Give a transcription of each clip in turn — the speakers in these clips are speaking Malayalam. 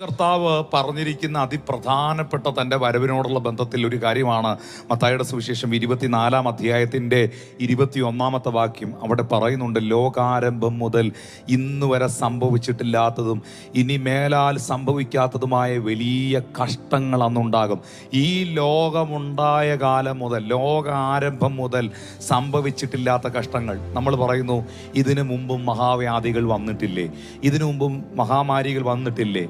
കർത്താവ് പറഞ്ഞിരിക്കുന്ന അതിപ്രധാനപ്പെട്ട തന്റെ വരവിനോടുള്ള ബന്ധത്തിൽ ഒരു കാര്യമാണ് മത്തായുടെ സുവിശേഷം ഇരുപത്തിനാലാം അധ്യായത്തിന്റെ ഇരുപത്തി ഒന്നാമത്തെ വാക്യം അവിടെ പറയുന്നുണ്ട് ലോകാരംഭം മുതൽ ഇന്ന് വരെ സംഭവിച്ചിട്ടില്ലാത്തതും ഇനി മേലാൽ സംഭവിക്കാത്തതുമായ വലിയ കഷ്ടങ്ങൾ അന്നുണ്ടാകും. ഈ ലോകമുണ്ടായ കാലം മുതൽ ലോകാരംഭം മുതൽ സംഭവിച്ചിട്ടില്ലാത്ത കഷ്ടങ്ങൾ. നമ്മൾ പറയുന്നു ഇതിനു മുമ്പും മഹാവ്യാധികൾ വന്നിട്ടില്ലേ? ഇതിനു മുമ്പും മഹാമാരികൾ വന്നിട്ടില്ലേ?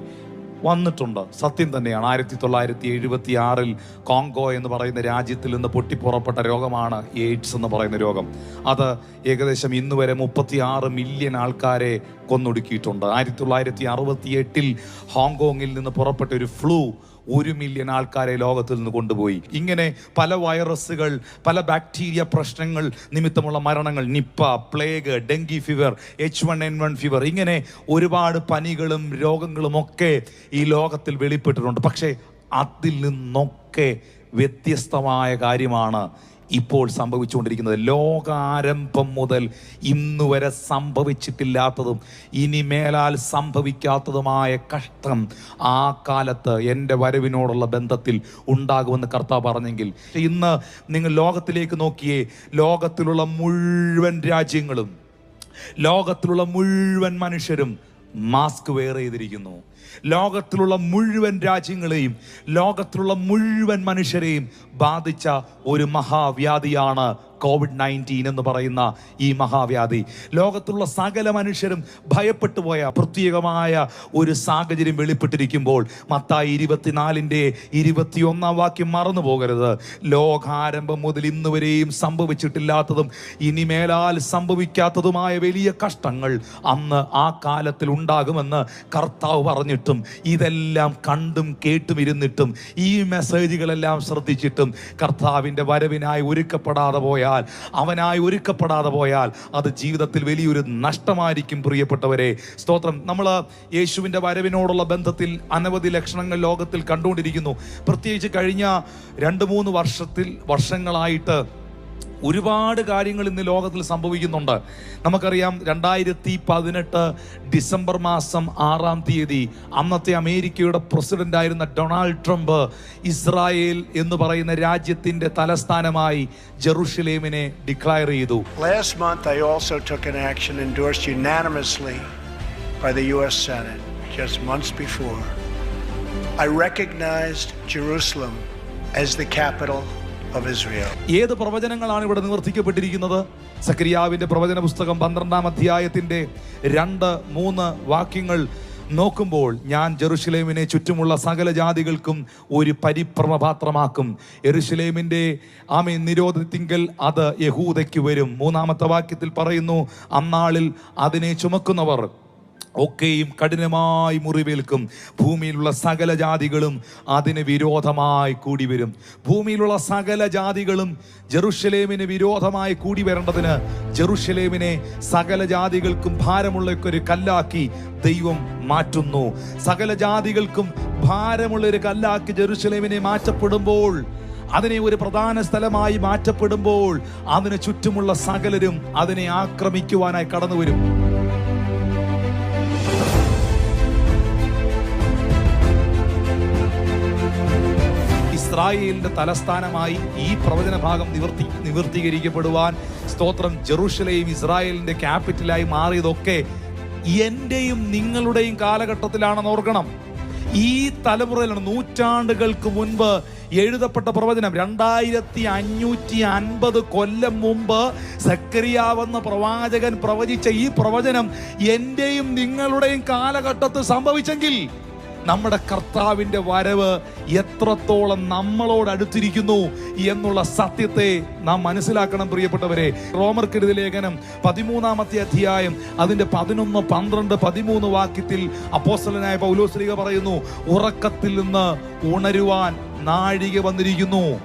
വന്നിട്ടുണ്ട്. സത്യം തന്നെയാണ്. ആയിരത്തി തൊള്ളായിരത്തി എഴുപത്തി ആറിൽ കോങ്കോ എന്ന് പറയുന്ന രാജ്യത്തിൽ നിന്ന് പൊട്ടിപ്പുറപ്പെട്ട രോഗമാണ് എയ്ഡ്സ് എന്ന് പറയുന്ന രോഗം. അത് ഏകദേശം ഇന്ന് വരെ മുപ്പത്തി ആറ് മില്യൺ ആൾക്കാരെ കൊന്നൊടുക്കിയിട്ടുണ്ട്. ആയിരത്തി തൊള്ളായിരത്തി അറുപത്തി എട്ടിൽ ഹോങ്കോങ്ങിൽ നിന്ന് പുറപ്പെട്ട ഒരു ഫ്ലൂ ഒരു മില്യൺ ആൾക്കാരെ ലോകത്തിൽ നിന്ന് കൊണ്ടുപോയി. ഇങ്ങനെ പല വൈറസുകൾ പല ബാക്ടീരിയ പ്രശ്നങ്ങൾ നിമിത്തമുള്ള മരണങ്ങൾ Nipah plague dengue fever H one N one fever ഇങ്ങനെ ഒരുപാട് പനികളും രോഗങ്ങളും ഒക്കെ ഈ ലോകത്തിൽ വെളിപ്പെട്ടിട്ടുണ്ട്. പക്ഷേ അതിൽ നിന്നൊക്കെ വ്യത്യസ്തമായ കാര്യമാണ് ഇപ്പോൾ സംഭവിച്ചുകൊണ്ടിരിക്കുന്നത്. ലോകാരംഭം മുതൽ ഇന്നുവരെ സംഭവിച്ചിട്ടില്ലാത്തതും ഇനി മേലാൽ സംഭവിക്കാത്തതുമായ കഷ്ടം ആ കാലത്ത് എന്റെ വരവിനോടുള്ള ബന്ധത്തിൽ ഉണ്ടാകുമെന്ന് കർത്താവ് പറഞ്ഞെങ്കിൽ ഇന്ന് നിങ്ങൾ ലോകത്തിലേക്ക് നോക്കിയേ ലോകത്തിലുള്ള മുഴുവൻ രാജ്യങ്ങളും ലോകത്തിലുള്ള മുഴുവൻ മനുഷ്യരും മാസ്ക് വെയർ ചെയ്തിരിക്കുന്നു. ലോകത്തിലുള്ള മുഴുവൻ രാജ്യങ്ങളെയും ലോകത്തിലുള്ള മുഴുവൻ മനുഷ്യരെയും ബാധിച്ച ഒരു മഹാവ്യാധിയാണ് കോവിഡ് നയന്റീൻ എന്ന് പറയുന്ന ഈ മഹാവ്യാധി. ലോകത്തുള്ള സകല മനുഷ്യരും ഭയപ്പെട്ടു പോയ പ്രത്യേകമായ ഒരു സാഹചര്യം വെളിപ്പെട്ടിരിക്കുമ്പോൾ മത്തായി ഇരുപത്തിനാലിന്റെ ഇരുപത്തിയൊന്നാം വാക്യം മറന്നു പോകരുത്. ലോകാരംഭം മുതൽ ഇന്ന് വരെയും സംഭവിച്ചിട്ടില്ലാത്തതും ഇനിമേലാൽ സംഭവിക്കാത്തതുമായ വലിയ കഷ്ടങ്ങൾ അന്ന് ആ കാലത്തിൽ ഉണ്ടാകുമെന്ന് കർത്താവ് പറഞ്ഞിട്ടും ഇതെല്ലാം കണ്ടും കേട്ടും ഇരുന്നിട്ടും ഈ മെസ്സേജുകളെല്ലാം ശ്രദ്ധിച്ചിട്ടും കർത്താവിന്റെ വരവിനായി ഒരുക്കപ്പെടാതെ പോയാൽ അവനായി ഒരുക്കപ്പെടാതെ പോയാൽ അത് ജീവിതത്തിൽ വലിയൊരു നഷ്ടമായിരിക്കും പ്രിയപ്പെട്ടവരെ. സ്തോത്രം. നമ്മൾ യേശുവിന്റെ വരവിനോടുള്ള ബന്ധത്തിൽ അനവധി ലക്ഷണങ്ങൾ ലോകത്തിൽ കണ്ടുകൊണ്ടിരിക്കുന്നു. പ്രത്യേകിച്ച് കഴിഞ്ഞ രണ്ട് മൂന്ന് വർഷത്തിൽ വർഷങ്ങളായിട്ട് ഒരുപാട് കാര്യങ്ങൾ ഇന്ന് ലോകത്തിൽ സംഭവിക്കുന്നുണ്ട്. നമുക്കറിയാം രണ്ടായിരത്തി പതിനെട്ട് ഡിസംബർ മാസം ആറാം തീയതി അന്നത്തെ അമേരിക്കയുടെ പ്രസിഡന്റ് ആയിരുന്ന ഡൊണാൾഡ് ട്രംപ് ഇസ്രായേൽ എന്ന് പറയുന്ന രാജ്യത്തിന്റെ തലസ്ഥാനമായി ജെറുഷലേമിനെ ഡിക്ലയർ ചെയ്തു. Last of Israel. ഏത് പ്രവചനങ്ങളാണ് ഇവിടെ നിവർത്തിക്കപ്പെട്ടിരിക്കുന്നത്? സക്രിയാവിന്റെ പ്രവചന പുസ്തകം പന്ത്രണ്ടാം അധ്യായത്തിന്റെ രണ്ട് മൂന്ന് വാക്യങ്ങൾ നോക്കുമ്പോൾ ഞാൻ ജെറുഷലേമിനെ ചുറ്റുമുള്ള സകല ജാതികൾക്കും ഒരു പരിപ്രമപാത്രമാക്കും എറുഷലേമിന്റെ ആമി നിരോധത്തിങ്കൽ അത് യഹൂദയ്ക്ക് വരും. മൂന്നാമത്തെ വാക്യത്തിൽ പറയുന്നു അന്നാളിൽ അതിനെ ചുമക്കുന്നവർ ഒക്കെയും കഠിനമായി മുറിവേൽക്കും. ഭൂമിയിലുള്ള സകല ജാതികളും അതിന് വിരോധമായി കൂടി വരും. ഭൂമിയിലുള്ള സകല ജാതികളും ജെറുഷലേമിന് വിരോധമായി കൂടി വരേണ്ടതിന് ജെറുഷലേമിനെ സകല ജാതികൾക്കും ഭാരമുള്ള ഒരു കല്ലാക്കി ദൈവം മാറ്റുന്നു. സകല ജാതികൾക്കും ഭാരമുള്ള ഒരു കല്ലാക്കി ജെറുഷലേമിനെ മാറ്റപ്പെടുമ്പോൾ അതിനെ ഒരു പ്രധാന സ്ഥലമായി മാറ്റപ്പെടുമ്പോൾ അതിന് ചുറ്റുമുള്ള സകലരും അതിനെ ആക്രമിക്കുവാനായി കടന്നു വരും ഇസ്രായേലിന്റെ തലസ്ഥാനമായി ഈ പ്രവചന ഭാഗം നിവർത്തി നിവർത്തീകരിക്കപ്പെടുവാൻ സ്തോത്രം ജെറൂഷലേം ഇസ്രായേലിന്റെ ക്യാപിറ്റലായി മാറിയതൊക്കെ എന്റെയും നിങ്ങളുടെയും കാലഘട്ടത്തിലാണെന്ന് ഓർക്കണം. ഈ തലമുറയിലാണ് നൂറ്റാണ്ടുകൾക്ക് മുൻപ് എഴുതപ്പെട്ട പ്രവചനം. രണ്ടായിരത്തി അഞ്ഞൂറ്റി അൻപത് കൊല്ലം മുമ്പ് സക്രിയാവെന്ന പ്രവാചകൻ പ്രവചിച്ച ഈ പ്രവചനം എന്റെയും നിങ്ങളുടെയും കാലഘട്ടത്തിൽ സംഭവിച്ചെങ്കിൽ നമ്മുടെ കർത്താവിന്റെ വരവ് എത്രത്തോളം നമ്മളോട് അടുത്തിരിക്കുന്നു എന്നുള്ള സത്യത്തെ നാം മനസ്സിലാക്കണം പ്രിയപ്പെട്ടവരെ. റോമർ റോമർക്കെഴുതി ലേഖനം പതിമൂന്നാമത്തെ അധ്യായം അതിന്റെ പതിനൊന്ന് പന്ത്രണ്ട് പതിമൂന്ന് വാക്യത്തിൽ അപ്പോസ്തലനായ പൗലോസ്ലിക പറയുന്നു ഉറക്കത്തിൽ നിന്ന് ഉണരുവാൻ നാഴിക വന്നിരിക്കുന്നു.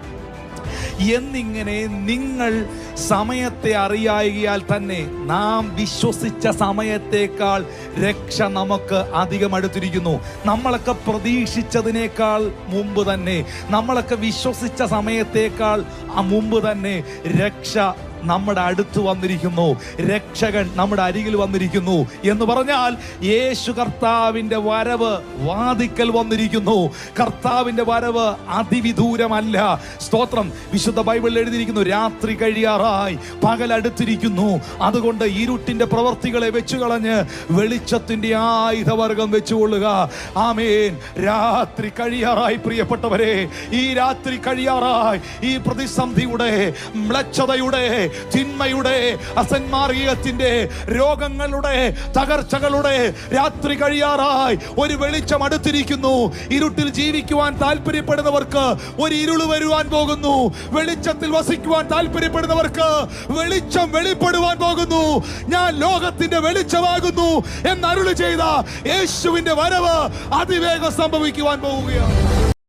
എന്നിങ്ങനെ നിങ്ങൾ സമയത്തെ അറിയായികയാൽ തന്നെ നാം വിശ്വസിച്ച സമയത്തേക്കാൾ രക്ഷ നമുക്ക് അധികം അടുത്തിരിക്കുന്നു. നമ്മളൊക്കെ പ്രതീക്ഷിച്ചതിനേക്കാൾ മുമ്പ് തന്നെ നമ്മളൊക്കെ വിശ്വസിച്ച സമയത്തേക്കാൾ മുമ്പ് തന്നെ രക്ഷ നമ്മുടെ അടുത്ത് വന്നിരിക്കുന്നു. രക്ഷകൻ നമ്മുടെ അരികിൽ വന്നിരിക്കുന്നു എന്ന് പറഞ്ഞാൽ യേശു കർത്താവിന്റെ വരവ് വാതിക്കൽ വന്നിരിക്കുന്നു. കർത്താവിന്റെ വരവ് അതിവിദൂരമല്ല. സ്തോത്രം. വിശുദ്ധ ബൈബിളിൽ എഴുതിയിരിക്കുന്നു രാത്രി കഴിയാറായി പകൽ അടുത്തിരിക്കുന്നു. അതുകൊണ്ട് ഇരുട്ടിന്റെ പ്രവർത്തികളെ വെച്ചു കളഞ്ഞ് വെളിച്ചത്തിന്റെ ആയുധവർഗം വെച്ചുകൊള്ളുക. ആമേൻ. രാത്രി കഴിയാറായി പ്രിയപ്പെട്ടവരെ. ഈ രാത്രി കഴിയാറായി ഈ പ്രതിസന്ധിയുടെ മ്ലച്ഛതയുടെ തിന്മയുടെ അസന്മാർഗീയത്തിന്റെ രോഗങ്ങളുടെ തകർച്ചകളുടെ രാത്രി കഴിയാറായി. ഒരു വെളിച്ചം അടുത്തിരിക്കുന്നു. ഇരുട്ടിൽ ജീവിക്കുവാൻ താല്പര്യപ്പെടുന്നവർക്ക് ഒരു ഇരുൾ വരുവാൻ പോകുന്നു. വെളിച്ചത്തിൽ വസിക്കുവാൻ താല്പര്യപ്പെടുന്നവർക്ക് വെളിച്ചം വെളിപ്പെടുവാൻ പോകുന്നു. ഞാൻ ലോകത്തിന്റെ വെളിച്ചമാകുന്നു എന്ന് അരുളി ചെയ്ത യേശുവിന്റെ വരവ് അതിവേഗം സംഭവിക്കുവാൻ പോവുകയാണ്.